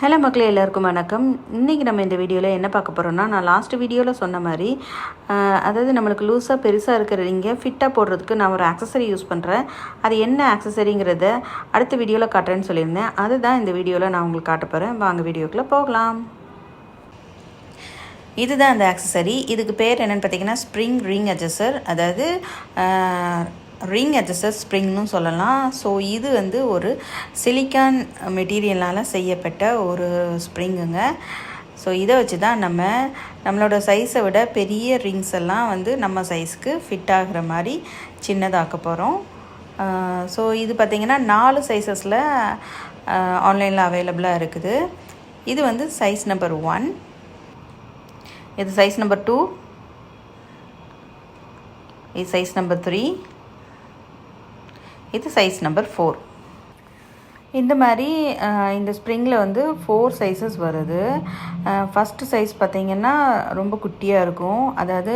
Hello மக்களே எல்லாருக்கும் வணக்கம். இன்றைக்கி நம்ம இந்த வீடியோவில் என்ன பார்க்க போகிறோம்னா நான் லாஸ்ட் வீடியோவில் சொன்ன மாதிரி அதாவது நம்மளுக்கு லூஸாக பெருசாக இருக்கிற ரிங்கை ஃபிட்டாக போடுறதுக்கு நான் ஒரு ஆக்சசரி யூஸ் பண்ணுறேன் அது என்ன ஆக்சசரிங்கிறத அடுத்த வீடியோவில் காட்டுறேன்னு சொல்லியிருந்தேன். அதுதான் இந்த வீடியோவில் நான் உங்களுக்கு காட்ட போகிறேன் வாங்க வீடியோக்குள்ளே போகலாம். இதுதான் அந்த ஆக்சசரி இதுக்கு பேர் என்னென்னு பார்த்தீங்கன்னா ஸ்ப்ரிங் ரிங் அட்ஜஸ்டர் அதாவது ரிங் அட்ஜஸ்டர் ஸ்ப்ரிங்னு சொல்லலாம். ஸோ இது வந்து ஒரு சிலிக்கான் மெட்டீரியலால் செய்யப்பட்ட ஒரு ஸ்ப்ரிங்குங்க. ஸோ இதை வச்சு தான் நம்ம நம்மளோட சைஸை விட பெரிய ரிங்ஸ் எல்லாம் வந்து நம்ம சைஸ்க்கு ஃபிட் ஆகிற மாதிரி சின்னதாக்க போகிறோம் ஸோ இது பார்த்திங்கன்னா நாலு சைஸஸில் ஆன்லைனில் அவைலபிளாக இருக்குது. இது வந்து சைஸ் நம்பர் ஒன் இது சைஸ் நம்பர் டூ இது சைஸ் நம்பர் த்ரீ இது சைஸ் நம்பர் ஃபோர் இந்த மாதிரி இந்த ஸ்ப்ரிங்கில் வந்து ஃபோர் சைஸஸ் வருது. ஃபஸ்ட்டு சைஸ் பார்த்தீங்கன்னா ரொம்ப குட்டியாக இருக்கும். அதாவது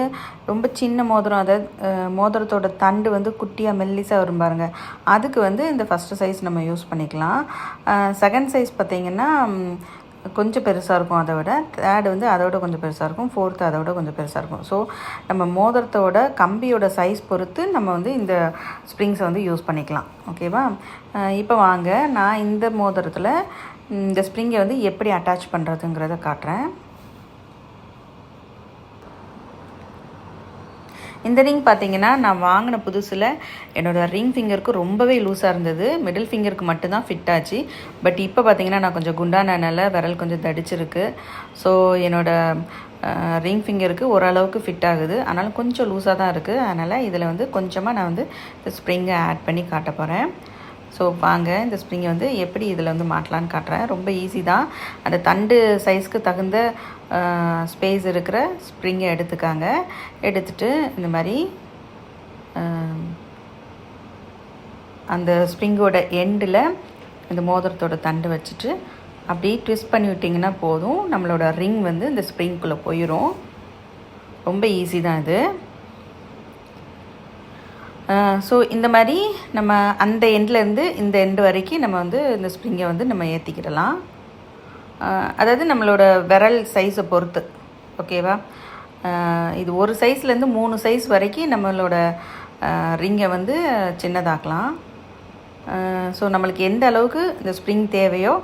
ரொம்ப சின்ன மோதிரம் அதாவது மோதிரத்தோட தண்டு வந்து குட்டியாக மெல்லிசாக வரும் பாருங்கள் அதுக்கு வந்து இந்த ஃபஸ்ட்டு சைஸ் நம்ம யூஸ் பண்ணிக்கலாம். செகண்ட் சைஸ் பார்த்திங்கன்னா கொஞ்சம் பெருசாக இருக்கும் அதை விட. தேர்டு வந்து அதை விட கொஞ்சம் பெருசாக இருக்கும். ஃபோர்த்து அதை விட கொஞ்சம் பெருசாக இருக்கும். ஸோ நம்ம மோதிரத்தோட கம்பியோட சைஸ் பொறுத்து நம்ம வந்து இந்த ஸ்ப்ரிங்ஸை வந்து யூஸ் பண்ணிக்கலாம். ஓகேவா இப்போ வாங்க. நான் இந்த மோதிரத்தில் இந்த ஸ்ப்ரிங்கை வந்து எப்படி அட்டாச் பண்ணுறதுங்கிறத காட்டுறேன். இந்த ரிங் பார்த்தீங்கன்னா நான் வாங்கின புதுசில் என்னோடய ரிங் ஃபிங்கருக்கு ரொம்பவே லூஸாக இருந்தது. மிடில் ஃபிங்கருக்கு மட்டும்தான் ஃபிட் ஆச்சு. பட் இப்போ பார்த்தீங்கன்னா நான் கொஞ்சம் குண்டானனால விரல் கொஞ்சம் தடிச்சிருக்கு. ஸோ என்னோடய ரிங் ஃபிங்கருக்கு ஓரளவுக்கு ஃபிட் ஆகுது. ஆனாலும் கொஞ்சம் லூஸாக தான் இருக்குது அதனால் இதில் வந்து கொஞ்சமாக நான் வந்து இந்த ஸ்ப்ரிங்கை ஆட் பண்ணி காட்ட போகிறேன் ஸோ வாங்க இந்த ஸ்ப்ரிங்கை வந்து எப்படி இதில் வந்து மாட்டலான்னு காட்டுறேன். ரொம்ப ஈஸி தான். அந்த தண்டு சைஸ்க்கு தகுந்த ஸ்பேஸ் இருக்கிற ஸ்ப்ரிங்கை எடுத்துக்காங்க. எடுத்துட்டு இந்த மாதிரி அந்த ஸ்ப்ரிங்கோட எண்டில் இந்த மோதிரத்தோட தண்டு வச்சுட்டு அப்படியே ட்விஸ்ட் பண்ணி விட்டிங்கன்னா போதும். நம்மளோட ரிங் வந்து இந்த ஸ்ப்ரிங்குள்ளே போயிடும் ரொம்ப ஈஸி தான் இது. ஸோ இந்த மாதிரி நம்ம அந்த எண்ட்லேருந்து இந்த எண்டு வரைக்கும் நம்ம வந்து இந்த ஸ்ப்ரிங்கை வந்து நம்ம ஏற்றிக்கிடலாம் அதாவது நம்மளோட விரல் சைஸை பொறுத்து ஓகேவா இது ஒரு சைஸ்லேருந்து மூணு சைஸ் வரைக்கும் நம்மளோட ரிங்கை வந்து சின்னதாக்கலாம். ஸோ நம்மளுக்கு எந்த அளவுக்கு இந்த ஸ்ப்ரிங் தேவையோ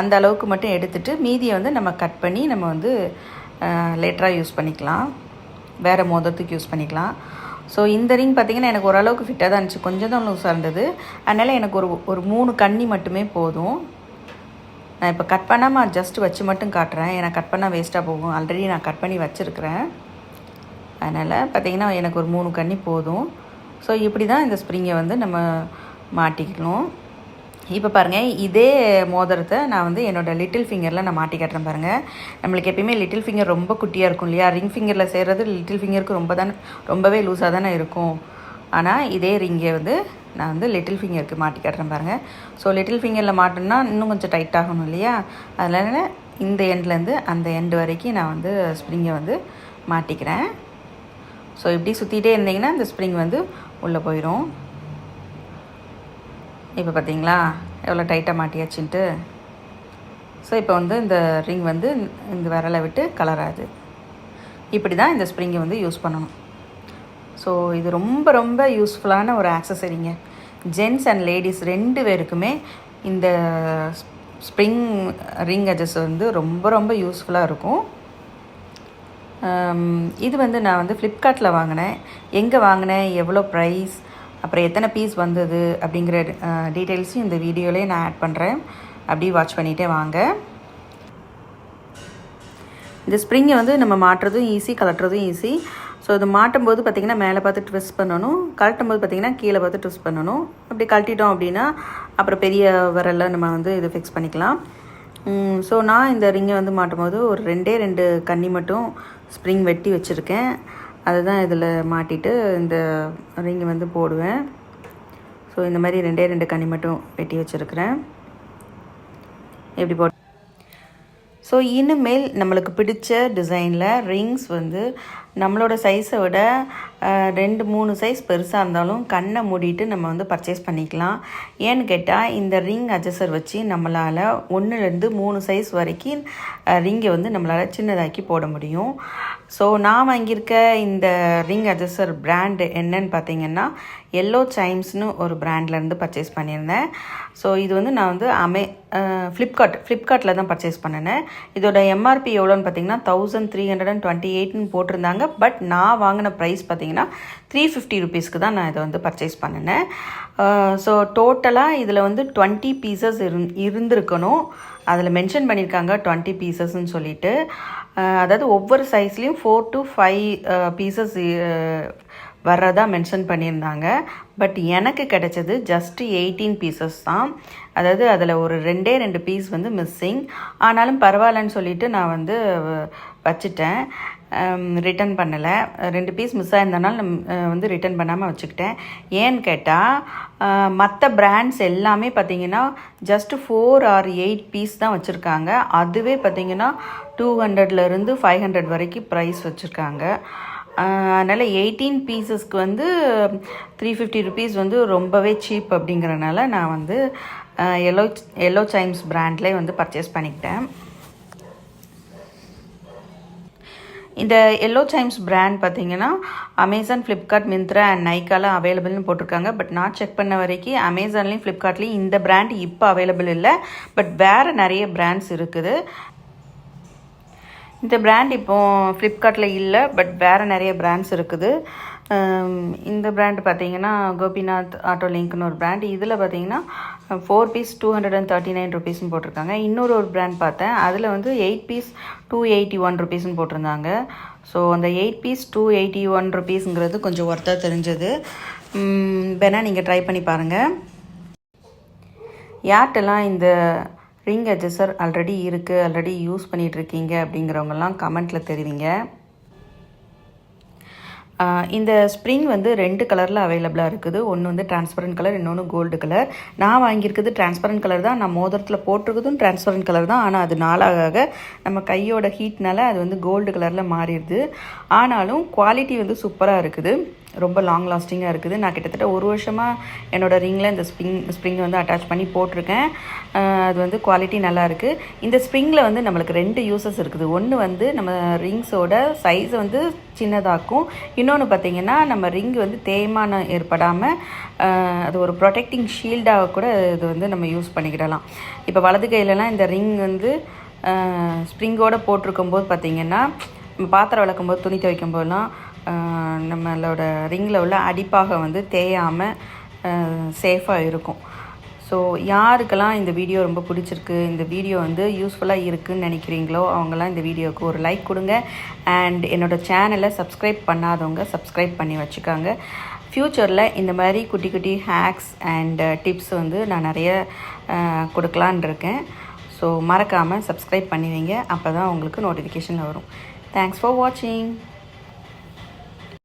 அந்த அளவுக்கு மட்டும் எடுத்துகிட்டு மீதியை வந்து நம்ம கட் பண்ணி நம்ம வந்து லேட்டராக யூஸ் பண்ணிக்கலாம். வேறு மோதத்துக்கு யூஸ் பண்ணிக்கலாம். ஸோ இந்த ரிங் பார்த்திங்கன்னா எனக்கு ஓரளவுக்கு ஃபிட்டாக தான் இருந்துச்சு. கொஞ்சம் தான் லூஸாக இருந்தது. அதனால் எனக்கு ஒரு ஒரு மூணு கண்ணி மட்டுமே போதும். நான் இப்போ கட் பண்ணாமல் ஜஸ்ட் வச்சு மட்டும் காட்டுறேன். ஏன்னா கட் பண்ணால் வேஸ்ட்டாக போகும். ஆல்ரெடி நான் கட் பண்ணி வச்சுருக்கிறேன். அதனால் பார்த்திங்கன்னா எனக்கு ஒரு மூணு கண்ணி போதும். ஸோ இப்படி தான் இந்த ஸ்ப்ரிங்கை வந்து நம்ம மாட்டிக்கணும். இப்போ பாருங்கள் இதே மோதிரத்தை நான் வந்து என்னோடய லிட்டில் ஃபிங்கரில் நான் மாட்டி காட்டுறேன் பாருங்கள் நம்மளுக்கு எப்பயுமே லிட்டில் ஃபிங்கர் ரொம்ப குட்டியாக இருக்கும் இல்லையா? ரிங் ஃபிங்கரில் செய்கிறது லிட்டில் ஃபிங்கருக்கு ரொம்ப தானே ரொம்பவே லூஸாக தானே இருக்கும். ஆனால் இதே ரிங்கை வந்து நான் வந்து லிட்டில் ஃபிங்கருக்கு மாட்டி காட்டுறேன் பாருங்கள் ஸோ லிட்டில் ஃபிங்கரில் மாட்டோம்னா இன்னும் கொஞ்சம் டைட் ஆகணும் இல்லையா? அதனால் இந்த எண்ட்லேருந்து அந்த எண்டு வரைக்கும் நான் வந்து ஸ்ப்ரிங்கை வந்து மாட்டிக்கிறேன். ஸோ இப்படி சுற்றிட்டே இருந்தீங்கன்னா அந்த ஸ்ப்ரிங் வந்து உள்ளே போயிடும் இப்போ பார்த்தீங்களா எவ்வளோ டைட்டாக மாட்டியாச்சுன்ட்டு. ஸோ இப்போ வந்து இந்த ரிங் வந்து இந்த விரலை விட்டு கலராது. இப்படி தான் இந்த ஸ்ப்ரிங்கை வந்து யூஸ் பண்ணணும். ஸோ இது ரொம்ப ரொம்ப யூஸ்ஃபுல்லான ஒரு ஆக்சசரிங்க ஜென்ஸ் அண்ட் லேடிஸ் ரெண்டு பேருக்குமே இந்த ஸ்ப்ரிங் ரிங் அஜஸ் வந்து ரொம்ப ரொம்ப யூஸ்ஃபுல்லாக இருக்கும். இது வந்து நான் வந்து ஃப்ளிப்கார்ட்டில் வாங்கினேன். எங்கே வாங்கினேன்? எவ்வளோ ப்ரைஸ் அப்புறம் எத்தனை பீஸ் வந்தது அப்படிங்கிற டீட்டெயில்ஸும் இந்த வீடியோலேயே நான் ஆட் பண்ணுறேன் அப்படியே வாட்ச் பண்ணிகிட்டே வாங்க. இந்த ஸ்ப்ரிங்கை வந்து நம்ம மாட்டுறதும் ஈஸி கலட்டுறதும் ஈஸி ஸோ இது மாட்டும் போது பார்த்திங்கன்னா மேலே பார்த்து ட்விஸ்ட் பண்ணணும். கழட்டும் போது பார்த்திங்கன்னா கீழே பார்த்து ட்விஸ்ட் பண்ணணும். அப்படி கழட்டிட்டோம் அப்படின்னா அப்புறம் பெரிய விரலில் நம்ம வந்து இது ஃபிக்ஸ் பண்ணிக்கலாம். ஸோ நான் இந்த ரிங்கை வந்து மாட்டும் போது ஒரு ரெண்டே ரெண்டு கன்னி மட்டும் ஸ்ப்ரிங் வெட்டி வச்சுருக்கேன். அதை தான் இதில் மாட்டிட்டு இந்த ரிங் வந்து போடுவேன். ஸோ இந்த மாதிரி ரெண்டே ரெண்டு கனி மட்டும் வெட்டி வச்சுருக்கிறேன். எப்படி போட்டு ஸோ இனிமேல் நம்மளுக்கு பிடிச்ச டிசைனில் ரிங்ஸ் வந்து நம்மளோட சைஸை விட ரெண்டு மூணு சைஸ் பெருசாக இருந்தாலும் கண்ணை மூடிட்டு நம்ம வந்து பர்ச்சேஸ் பண்ணிக்கலாம். ஏன்னு கேட்டால் இந்த ரிங் அட்ஜஸ்டர் வச்சு நம்மளால் ஒன்றுலேருந்து மூணு சைஸ் வரைக்கும் ரிங்கை வந்து நம்மளால் சின்னதாக்கி போட முடியும். ஸோ நான் வாங்கியிருக்க இந்த ரிங் அட்ஜஸ்டர் பிராண்டு என்னன்னு பார்த்தீங்கன்னா எல்லோ சைம்ஸ்னு ஒரு பிராண்ட்லேருந்து பர்ச்சேஸ் பண்ணியிருந்தேன். ஸோ இது வந்து நான் வந்து அமே ஃப்ளிப்கார்ட் ஃப்ளிப்கார்ட்டில் தான் பர்ச்சேஸ் பண்ணினேன். இதோட எம்ஆர்பி எவ்வளோன்னு பார்த்தீங்கன்னா thousand three hundred and twenty எயிட்னு போட்டிருந்தாங்க. பட் நான் வாங்கின ப்ரைஸ் பார்த்தீங்கன்னா த்ரீ ஃபிஃப்டி ருபீஸ்க்கு தான் நான் இதை வந்து பர்ச்சேஸ் பண்ணினேன். ஸோ டோட்டலாக இதில் வந்து டுவெண்ட்டி பீசஸ் இருந் இருந்திருக்கணும். அதில் மென்ஷன் பண்ணியிருக்காங்க டுவெண்ட்டி பீசஸ்ன்னு சொல்லிட்டு. அதாவது ஒவ்வொரு சைஸ்லேயும் ஃபோர் டு ஃபைவ் பீசஸ் வர்றதா மென்ஷன் பண்ணியிருந்தாங்க. பட் எனக்கு கிடைச்சது ஜஸ்ட் எயிட்டீன் பீசஸ் தான். அதாவது அதில் ஒரு ரெண்டே ரெண்டு பீஸ் வந்து மிஸ்ஸிங் ஆனாலும் பரவாயில்லன்னு சொல்லிட்டு நான் வந்து வ- வச்சுட்டேன். ரிட்டர்ன் பண்ணலை. ரெண்டு பீஸ் மிஸ் ஆயிருந்தனால வந்து ரிட்டர்ன் பண்ணாமல் வச்சுக்கிட்டேன். ஏன்னு கேட்டால் மற்ற பிராண்ட்ஸ் எல்லாமே பார்த்தீங்கன்னா just four or eight piece தான் வச்சுருக்காங்க. அதுவே பார்த்தீங்கன்னா டூ ஹண்ட்ரட்லேருந்து ஃபைவ் ஹண்ட்ரட் வரைக்கும் ப்ரைஸ் வச்சுருக்காங்க. அதனால் எயிட்டீன் பீசஸ்க்கு வந்து த்ரீ ஃபிஃப்டி ருபீஸ் வந்து ரொம்பவே சீப் அப்படிங்கிறனால நான் வந்து எல்லோ எல்லோ சைம்ஸ் பிராண்ட்லேயே வந்து பர்ச்சேஸ் பண்ணிக்கிட்டேன். இந்த எல்லோ சைம்ஸ் பிராண்ட் பார்த்தீங்கன்னா அமேசான் ஃப்ளிப்கார்ட் மிந்த்ரா அண்ட் நைக்காலாம் அவைலபிள்னு போட்டிருக்காங்க. பட் நான் செக் பண்ண வரைக்கும் அமேசான்லேயும் ஃப்ளிப்கார்ட்லேயும் இந்த பிராண்ட் இப்போ அவைலபிள் இல்லை. பட் வேறு நிறைய பிராண்ட்ஸ் இருக்குது. இந்த பிராண்ட் இப்போ ஃப்ளிப்கார்ட்டில் இல்லை பட் வேறு நிறைய பிராண்ட்ஸ் இருக்குது. இந்த பிராண்ட் பார்த்தீங்கன்னா கோபிநாத் ஆட்டோ லிங்க்னு ஒரு பிராண்ட் இதில் பார்த்தீங்கன்னா four piece two hundred and thirty nine ருபீஸ்னு போட்டிருக்காங்க. இன்னொரு ஒரு பிராண்ட் பார்த்தேன். அதில் வந்து eight piece two eighty one ருபீஸ்னு போட்டிருந்தாங்க. ஸோ அந்த eight piece two eighty one ருபீஸுங்கிறது கொஞ்சம் ஒர்த்தாக தெரிஞ்சது. வேணால் நீங்கள் ட்ரை பண்ணி பாருங்கள் யார்கிட்டலாம் இந்த ரிங் அட்ஜஸ்டர் ஆல்ரெடி இருக்குது ஆல்ரெடி யூஸ் பண்ணிகிட்டு இருக்கீங்க அப்படிங்கிறவங்கெல்லாம் கமெண்ட்டில் தெரிவிங்க. இந்த ஸ்ப்ரிங் வந்து ரெண்டு கலரில் அவைலபிளாக இருக்குது. ஒன்று வந்து டிரான்ஸ்பரண்ட் கலர் இன்னொன்று கோல்டு கலர் நான் வாங்கியிருக்கிறது டிரான்ஸ்பரண்ட் கலர் தான். நான் மோதிரத்தில் போட்டிருக்கிறதும் டிரான்ஸ்பரண்ட் கலர் தான். ஆனால் அது நாளாக ஆக நம்ம கையோட ஹீட்னால அது வந்து கோல்டு கலரில் மாறிடுது. ஆனாலும் குவாலிட்டி வந்து சூப்பராக இருக்குது. ரொம்ப லாங் லாஸ்டிங்காக இருக்குது. நான் கிட்டத்தட்ட ஒரு வருஷமாக என்னோடய ரிங்கில் இந்த ஸ்ப்ரிங் ஸ்ப்ரிங் வந்து அட்டாச் பண்ணி போட்டிருக்கேன். அது வந்து குவாலிட்டி நல்லா இருக்குது இந்த ஸ்ப்ரிங்கில் வந்து நம்மளுக்கு ரெண்டு யூசஸ் இருக்குது. ஒன்று வந்து நம்ம ரிங்ஸோட சைஸை வந்து சின்னதாக்கும். இன்னொன்று பார்த்தீங்கன்னா நம்ம ரிங் வந்து தேய்மானம் ஏற்படாமல் அது ஒரு ப்ரொடெக்டிங் ஷீல்டாக கூட இது வந்து நம்ம யூஸ் பண்ணிக்கிடலாம். இப்போ வலது கையிலலாம் இந்த ரிங் வந்து ஸ்ப்ரிங்கோடு போட்டிருக்கும் போது பார்த்தீங்கன்னா நம்ம பாத்திரம் விளக்கும்போது துணி துவைக்கும் போதெல்லாம் நம்மளோட ரிங்கில் உள்ள அடிப்பாக வந்து தேயாமல் சேஃபாக இருக்கும். ஸோ யாருக்கெல்லாம் இந்த வீடியோ ரொம்ப பிடிச்சிருக்கு இந்த வீடியோ வந்து யூஸ்ஃபுல்லாக இருக்குதுன்னு நினைக்கிறீங்களோ அவங்கெல்லாம் இந்த வீடியோவுக்கு ஒரு லைக் கொடுங்க. அண்ட் என்னோடய சேனலை சப்ஸ்கிரைப் பண்ணாதவங்க சப்ஸ்கிரைப் பண்ணி வச்சுக்காங்க. ஃப்யூச்சரில் இந்த மாதிரி குட்டி குட்டி ஹேக்ஸ் அண்ட் டிப்ஸ் வந்து நான் நிறைய கொடுக்கலான் இருக்கேன். ஸோ மறக்காமல் சப்ஸ்கிரைப் பண்ணி வைங்க அப்போ தான் உங்களுக்கு நோட்டிஃபிகேஷன் வரும். தேங்க்ஸ் ஃபார் வாட்சிங்